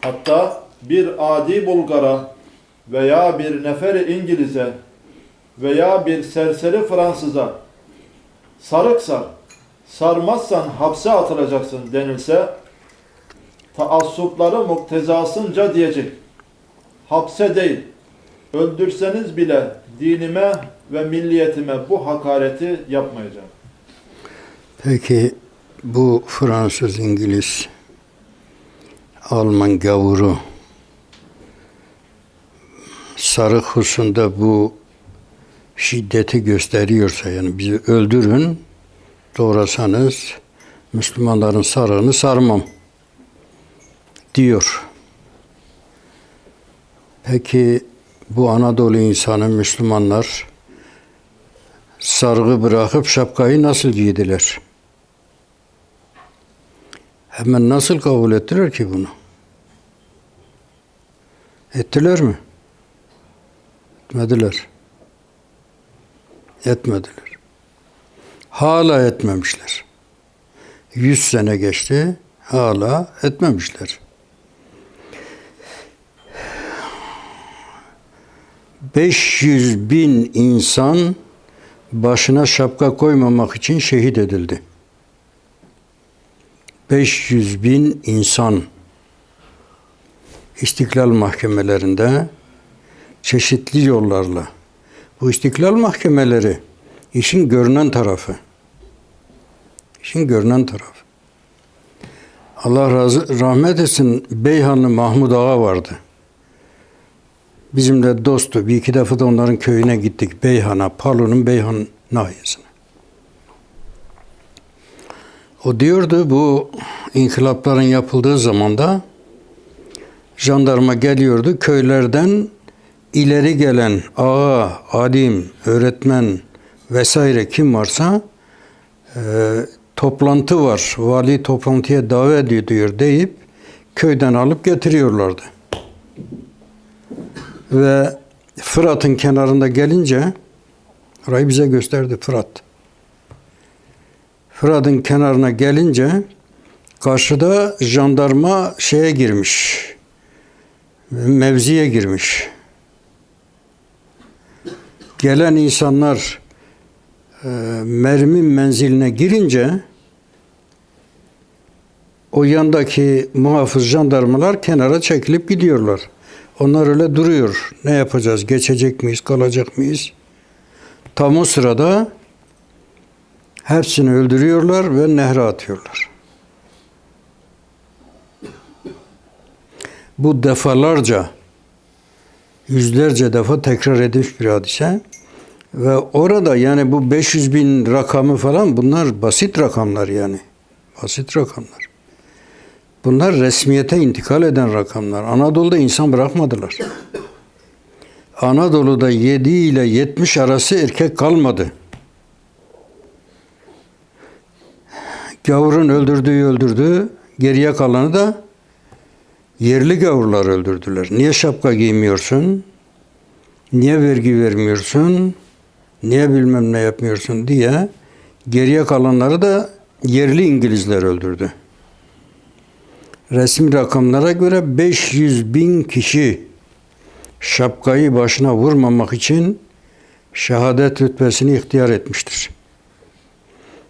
Hatta bir adi Bulgara veya bir neferi İngiliz'e veya bir serseri Fransız'a sarık sar, sarmazsan hapse atılacaksın denilse taassupları muktezasınca diyecek. Hapse değil, öldürseniz bile dinime ve milliyetime bu hakareti yapmayacağım. Peki bu Fransız, İngiliz, Alman gavuru sarık husunda bu şiddeti gösteriyorsa yani bizi öldürün doğrasanız Müslümanların sarığını sarmam diyor. Peki bu Anadolu insanı Müslümanlar sarığı bırakıp şapkayı nasıl giydiler? Hemen nasıl kabul ettiler ki bunu? Ettiler mi? Etmediler. Etmediler. Hala etmemişler. Yüz sene geçti, hala etmemişler. ...500 bin insan başına şapka koymamak için şehit edildi. 500 bin insan istiklal mahkemelerinde çeşitli yollarla bu istiklal mahkemeleri işin görünen tarafı. İşin görünen tarafı. Allah razı, rahmet etsin Beyhanlı Mahmud Ağa vardı. Bizimle dostu. Bir iki defa da onların köyüne gittik. Beyhan'a, Palu'nun Beyhan nahiyesine. O diyordu bu inkılapların yapıldığı zamanda jandarma geliyordu köylerden ileri gelen ağa, alim, öğretmen vesaire kim varsa e, toplantı var, vali toplantıya davet ediyor deyip köyden alıp getiriyorlardı. Ve Fırat'ın kenarında gelince orayı bize gösterdi Fırat. Fırat'ın kenarına gelince karşıda jandarma şeye girmiş. Mevziye girmiş. Gelen insanlar e, mermi menziline girince o yandaki muhafız jandarmalar kenara çekilip gidiyorlar. Onlar öyle duruyor. Ne yapacağız? Geçecek miyiz? Kalacak mıyız? Tam o sırada hepsini öldürüyorlar ve nehre atıyorlar. Bu defalarca, yüzlerce defa tekrar edilmiş bir hadise. Ve orada yani bu 500 bin rakamı falan bunlar basit rakamlar yani. Basit rakamlar. Bunlar resmiyete intikal eden rakamlar. Anadolu'da insan bırakmadılar. Anadolu'da 7 ile 70 arası erkek kalmadı. Gavurun öldürdüğü öldürdü. Geriye kalanı da yerli gavurlar öldürdüler. Niye şapka giymiyorsun? Niye vergi vermiyorsun? Niye bilmem ne yapmıyorsun diye geriye kalanları da yerli İngilizler öldürdü. Resmi rakamlara göre 500 bin kişi şapkayı başına vurmamak için şehadet rütbesini ihtiyar etmiştir.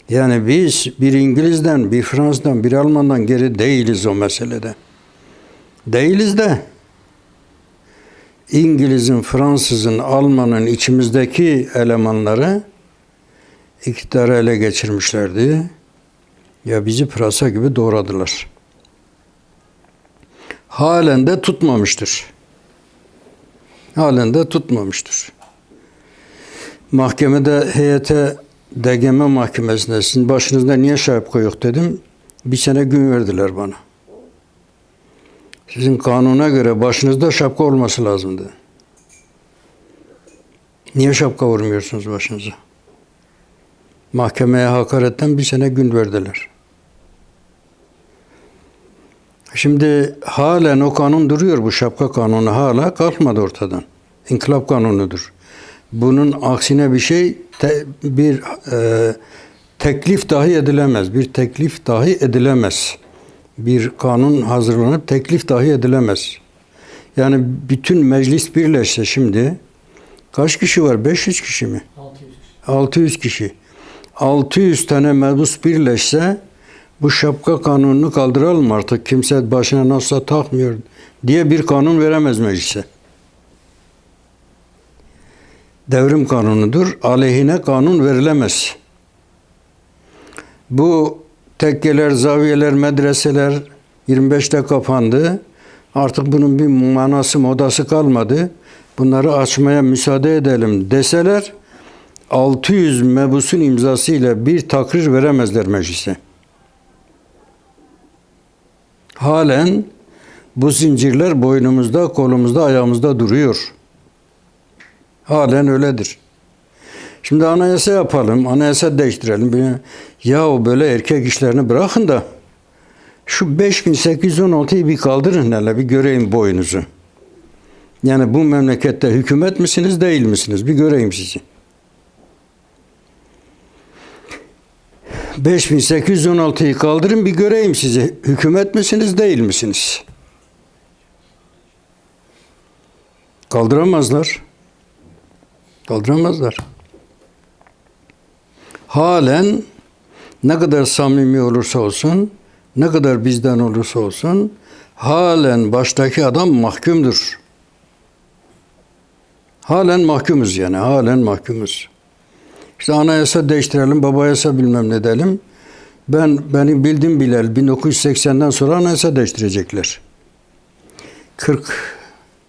Yani biz bir İngiliz'den, bir Fransız'dan, bir Alman'dan geri değiliz o meselede. Değiliz de İngiliz'in, Fransız'ın, Alman'ın içimizdeki elemanları iktidarı ele geçirmişlerdi. Ya bizi pırasa gibi doğradılar. Halen de tutmamıştır. Halen de tutmamıştır. Mahkemede heyete DGM mahkemesinde sizin başınızda niye şapka yok dedim. Bir sene gün verdiler bana. Sizin kanuna göre başınızda şapka olması lazımdı. Niye şapka vurmuyorsunuz başınıza? Mahkemeye hakaretten bir sene gün verdiler. Şimdi halen o kanun duruyor bu şapka kanunu hala kalkmadı ortadan. İnkılap kanunudur. Bunun aksine bir şey te- bir e, teklif dahi edilemez. Bir teklif dahi edilemez. Bir kanun hazırlanıp teklif dahi edilemez. Yani bütün meclis birleşse şimdi kaç kişi var? 500 kişi mi? 600 kişi. 600 kişi. 600 tane mebus birleşse bu şapka kanununu kaldıralım artık. Kimse başına nasılsa takmıyor diye bir kanun veremez meclise. Devrim kanunudur. Aleyhine kanun verilemez. Bu tekkeler, zaviyeler, medreseler 25'te kapandı. Artık bunun bir manası, modası kalmadı. Bunları açmaya müsaade edelim deseler 600 mebusun imzasıyla bir takrir veremezler meclise. Halen bu zincirler boynumuzda, kolumuzda, ayağımızda duruyor. Halen öyledir. Şimdi anayasa yapalım, anayasa değiştirelim. Ya böyle erkek işlerini bırakın da şu 5816'yı bir kaldırın hele bir göreyim boyunuzu. Yani bu memlekette hükümet misiniz değil misiniz? Bir göreyim sizi. 5816'yı kaldırın bir göreyim sizi. Hükümet misiniz değil misiniz? Kaldıramazlar. Kaldıramazlar. Halen ne kadar samimi olursa olsun, ne kadar bizden olursa olsun, halen baştaki adam mahkumdur. Halen mahkumuz yani, halen mahkumuz. İşte anayasa değiştirelim, babayasa bilmem ne dedim. Ben benim bildiğim bilel 1980'den sonra anayasa değiştirecekler. 40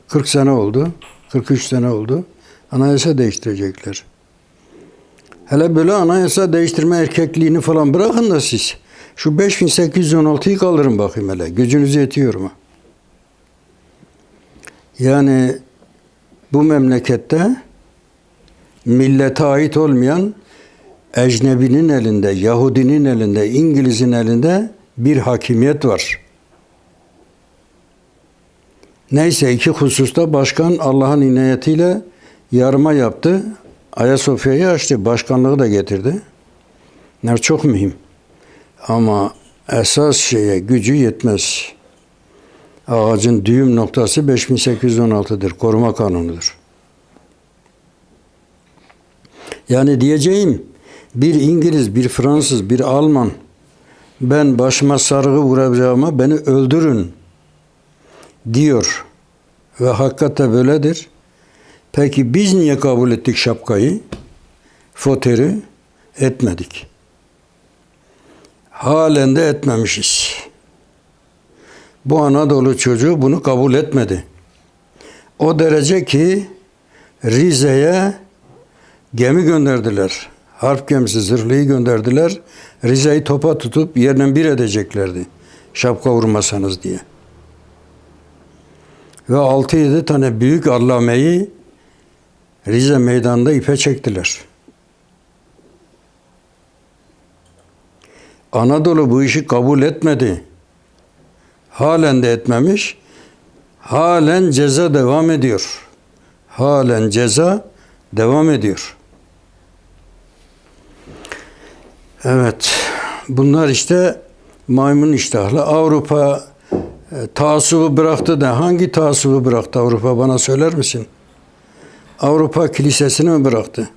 40 sene oldu. 43 sene oldu. Anayasa değiştirecekler. Hele böyle anayasa değiştirme erkekliğini falan bırakın da siz. Şu 5816'yı kaldırın bakayım hele. Gücünüz yetiyor mu? Yani bu memlekette millete ait olmayan ecnebinin elinde, Yahudinin elinde, İngiliz'in elinde bir hakimiyet var. Neyse iki hususta başkan Allah'ın inayetiyle yarıma yaptı. Ayasofya'yı açtı. Başkanlığı da getirdi. Bunlar çok mühim. Ama esas şeye gücü yetmez. Ağacın düğüm noktası 5816'dır. Koruma kanunudur. Yani diyeceğim bir İngiliz, bir Fransız, bir Alman ben başıma sarığı vuracağıma beni öldürün diyor. Ve hakikaten böyledir. Peki biz niye kabul ettik şapkayı? Foteri etmedik. Halen de etmemişiz. Bu Anadolu çocuğu bunu kabul etmedi. O derece ki Rize'ye gemi gönderdiler. Harp gemisi zırhlıyı gönderdiler. Rize'yi topa tutup yerden bir edeceklerdi. Şapka vurmasanız diye. Ve 6-7 tane büyük allameyi Rize meydanında ipe çektiler. Anadolu bu işi kabul etmedi. Halen de etmemiş. Halen ceza devam ediyor. Halen ceza devam ediyor. Evet. Bunlar işte maymun iştahlı. Avrupa e, taassubu bıraktı da hangi taassubu bıraktı Avrupa bana söyler misin? Avrupa kilisesini mi bıraktı?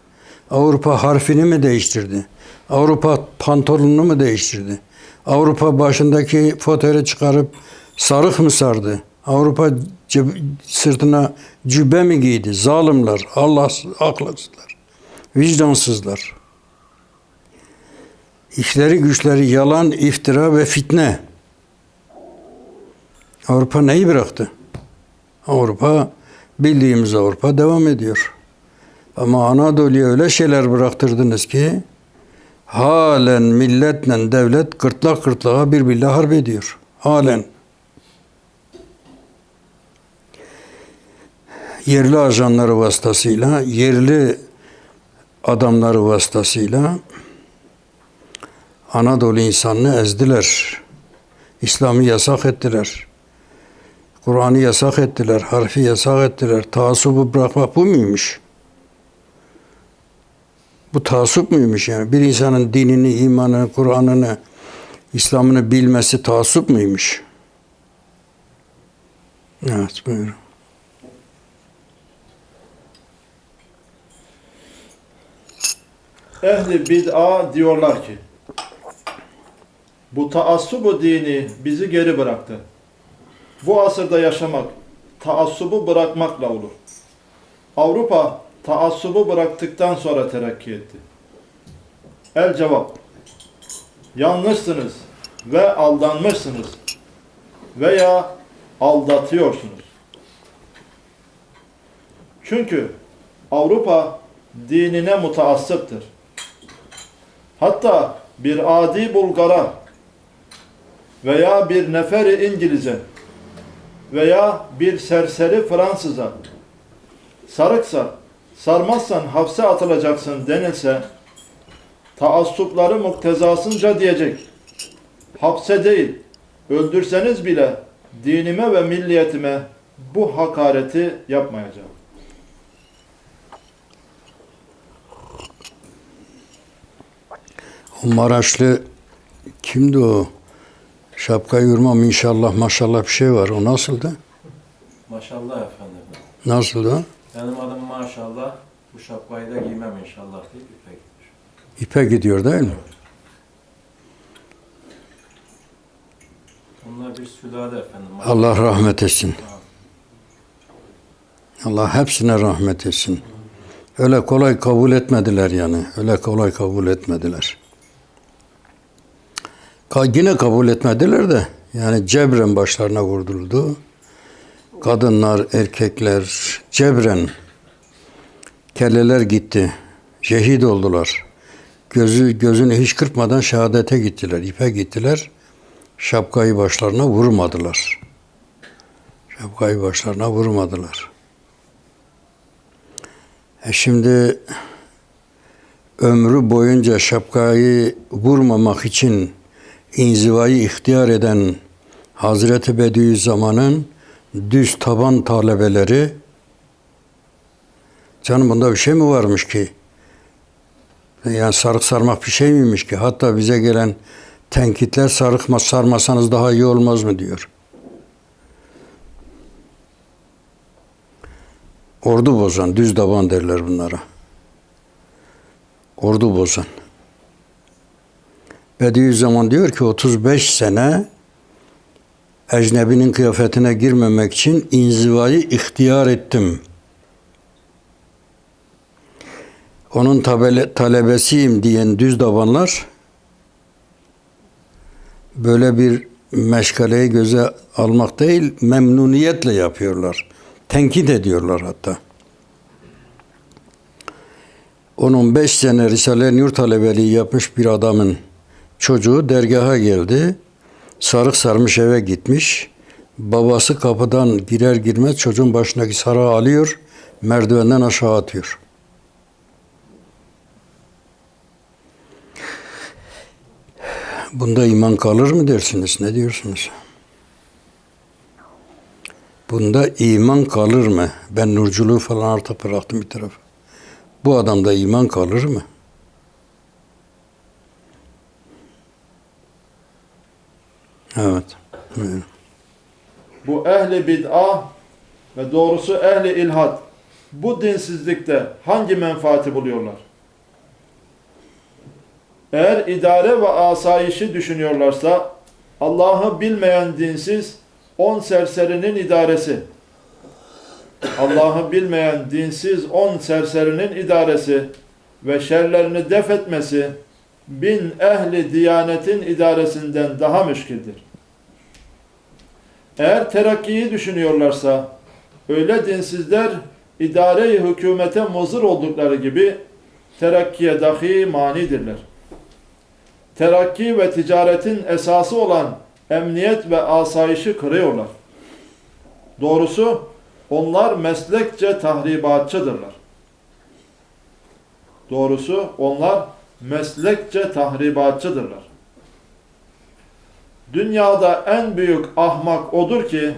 Avrupa harfini mi değiştirdi? Avrupa pantolonunu mu değiştirdi? Avrupa başındaki fotörü çıkarıp sarık mı sardı? Avrupa sırtına cübbe mi giydi? Zalimler, Allah ahlaksızlar, vicdansızlar. İşleri güçleri yalan, iftira ve fitne. Avrupa neyi bıraktı? Avrupa bildiğimiz Avrupa devam ediyor. Ama Anadolu'ya öyle şeyler bıraktırdınız ki halen milletle devlet gırtlak gırtlağa birbiriyle harp ediyor. Halen. Yerli ajanları vasıtasıyla, yerli adamları vasıtasıyla Anadolu insanını ezdiler. İslam'ı yasak ettiler. Kur'an'ı yasak ettiler, harfi yasak ettiler. Taassubu bırakmak bu muymuş? Bu taassup muymuş yani? Bir insanın dinini, imanını, Kur'an'ını İslam'ını bilmesi taassup muymuş? Evet buyurun. Ehli bid'a diyorlar ki bu taassubu dini bizi geri bıraktı. Bu asırda yaşamak taassubu bırakmakla olur. Avrupa taassubu bıraktıktan sonra terakki etti. El cevap. Yanlışsınız ve aldanmışsınız veya aldatıyorsunuz. Çünkü Avrupa dinine mutaassıptır. Hatta bir adi Bulgara veya bir neferi İngiliz'e veya bir serseri Fransız'a sarıksa, sarmazsan hapse atılacaksın denilse taassupları muktezasınca diyecek. Hapse değil, öldürseniz bile dinime ve milliyetime bu hakareti yapmayacağım. O Maraşlı kimdi o? Şapkayı vurmam inşallah maşallah bir şey var. O nasıldı? Maşallah efendim. Nasıldı? Benim adım maşallah. Bu şapkayı da giymem inşallah deyip ipe gitmiş. İpe gidiyor değil mi? Onlar bir sülale efendim. Allah rahmet etsin. Allah hepsine rahmet etsin. Öyle kolay kabul etmediler yani. Öyle kolay kabul etmediler. Yine kabul etmediler de yani cebren başlarına vurduruldu. Kadınlar, erkekler cebren kelleler gitti. Şehit oldular. Gözü gözünü hiç kırpmadan şehadete gittiler. ipe gittiler. Şapkayı başlarına vurmadılar. Şapkayı başlarına vurmadılar. E şimdi ömrü boyunca şapkayı vurmamak için inzivayı ihtiyar eden Hazreti Bediüzzaman'ın düz taban talebeleri canım bunda bir şey mi varmış ki? Yani sarık sarmak bir şey miymiş ki? Hatta bize gelen tenkitler sarıkma sarmasanız daha iyi olmaz mı diyor. Ordu bozan, düz daban derler bunlara. Ordu bozan. Bediüzzaman diyor ki 35 sene ecnebinin kıyafetine girmemek için inzivayı ihtiyar ettim. Onun tabele, talebesiyim diyen düz dabanlar böyle bir meşgaleyi göze almak değil, memnuniyetle yapıyorlar. Tenkit ediyorlar hatta. Onun beş sene Risale-i Nur talebeliği yapmış bir adamın çocuğu dergaha geldi. Sarık sarmış eve gitmiş. Babası kapıdan girer girmez çocuğun başındaki sarığı alıyor, merdivenden aşağı atıyor. Bunda iman kalır mı dersiniz? Ne diyorsunuz? Bunda iman kalır mı? Ben nurculuğu falan artık bıraktım bir tarafa. Bu adamda iman kalır mı? Evet. Bu ehli bid'a ve doğrusu ehli ilhat bu dinsizlikte hangi menfaati buluyorlar? Eğer idare ve asayişi düşünüyorlarsa Allah'ı bilmeyen dinsiz on serserinin idaresi. Allah'ı bilmeyen dinsiz on serserinin idaresi ve şerlerini def etmesi bin ehli diyanetin idaresinden daha müşkildir. Eğer terakkiyi düşünüyorlarsa öyle dinsizler idare-i hükümete muzır oldukları gibi terakkiye dahi manidirler. Terakki ve ticaretin esası olan emniyet ve asayişi kırıyorlar. Doğrusu onlar meslekçe tahribatçıdırlar. Doğrusu onlar meslekçe tahribatçıdırlar. Dünyada en büyük ahmak odur ki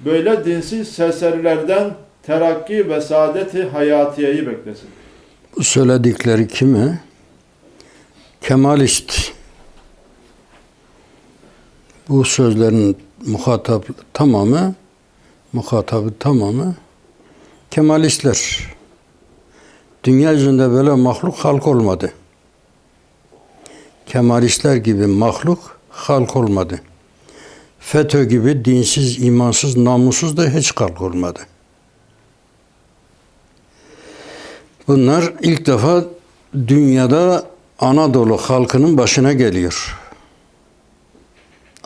böyle dinsiz serserilerden terakki ve saadeti hayatiyeyi beklesin. Söyledikleri kimi? Kemalist. Bu sözlerin muhatap tamamı, muhatabı tamamı Kemalistler. Dünya yüzünde böyle mahluk halk olmadı. Kemalistler gibi mahluk halk olmadı. FETÖ gibi dinsiz, imansız, namussuz da hiç halk olmadı. Bunlar ilk defa dünyada Anadolu halkının başına geliyor.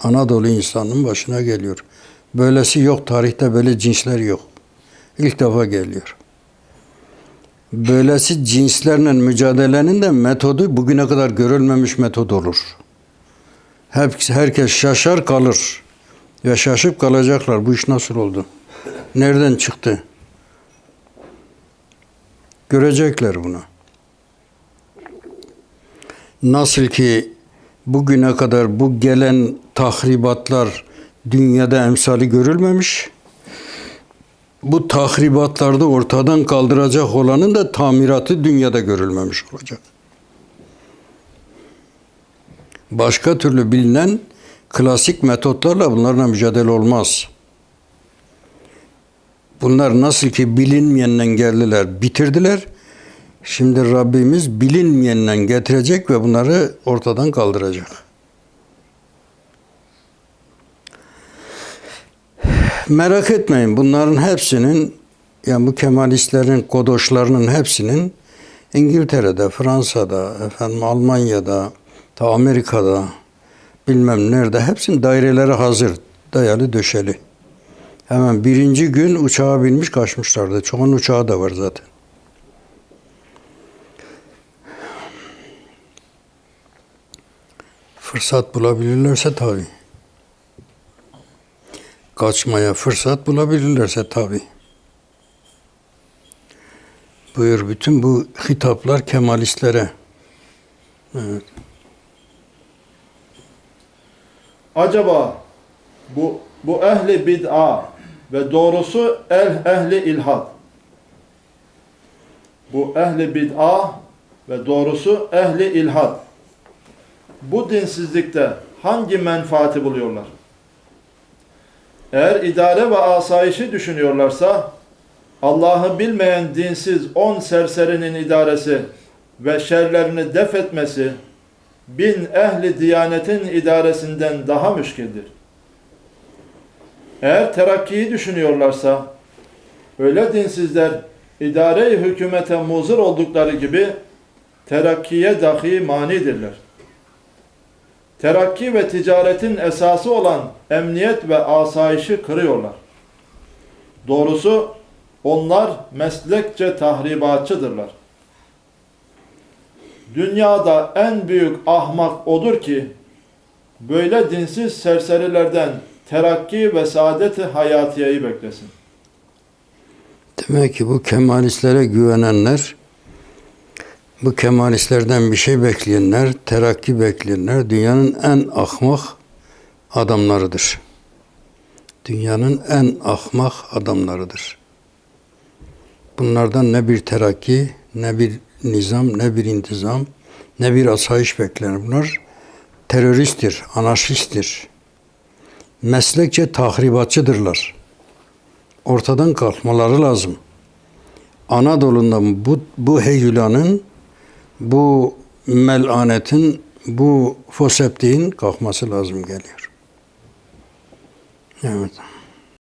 Anadolu insanının başına geliyor. Böylesi yok tarihte böyle cinsler yok. İlk defa geliyor. Böylesi cinslerle mücadelenin de metodu bugüne kadar görülmemiş metod olur. Hep, herkes şaşar kalır. Ve şaşıp kalacaklar. Bu iş nasıl oldu? Nereden çıktı? Görecekler bunu. Nasıl ki bugüne kadar bu gelen tahribatlar dünyada emsali görülmemiş. Bu tahribatlarda ortadan kaldıracak olanın da tamiratı dünyada görülmemiş olacak. Başka türlü bilinen klasik metotlarla bunlarla mücadele olmaz. Bunlar nasıl ki bilinmeyenden geldiler, bitirdiler. Şimdi Rabbimiz bilinmeyenden getirecek ve bunları ortadan kaldıracak. Merak etmeyin bunların hepsinin yani bu Kemalistlerin kodoşlarının hepsinin İngiltere'de, Fransa'da, efendim Almanya'da, ta Amerika'da bilmem nerede hepsinin daireleri hazır, dayalı döşeli. Hemen birinci gün uçağa binmiş kaçmışlardı. Çoğunun uçağı da var zaten. Fırsat bulabilirlerse tabii. Kaçmaya fırsat bulabilirlerse tabii. Buyur bütün bu hitaplar Kemalistlere. Evet. Acaba bu bu ehli bid'a ve doğrusu el ehli ilhad. Bu ehli bid'a ve doğrusu ehli ilhad. Bu dinsizlikte hangi menfaati buluyorlar? Eğer idare ve asayişi düşünüyorlarsa Allah'ı bilmeyen dinsiz on serserinin idaresi ve şerlerini def etmesi bin ehli diyanetin idaresinden daha müşkildir. Eğer terakkiyi düşünüyorlarsa, öyle dinsizler idare-i hükümete muzır oldukları gibi terakkiye dahi manidirler. Terakki ve ticaretin esası olan emniyet ve asayişi kırıyorlar. Doğrusu onlar meslekçe tahribatçıdırlar. Dünyada en büyük ahmak odur ki böyle dinsiz serserilerden terakki ve saadeti hayatiyeyi beklesin. Demek ki bu Kemalistlere güvenenler, bu Kemalistlerden bir şey bekleyenler, terakki bekleyenler dünyanın en ahmak adamlarıdır. Dünyanın en ahmak adamlarıdır. Bunlardan ne bir terakki, ne bir nizam, ne bir intizam, ne bir asayiş beklenir. Bunlar teröristtir, anarşisttir. Meslekçe tahribatçıdırlar. Ortadan kalkmaları lazım. Anadolu'ndan bu, bu heyülanın, bu melanetin, bu foseptiğin kalkması lazım geliyor. Evet.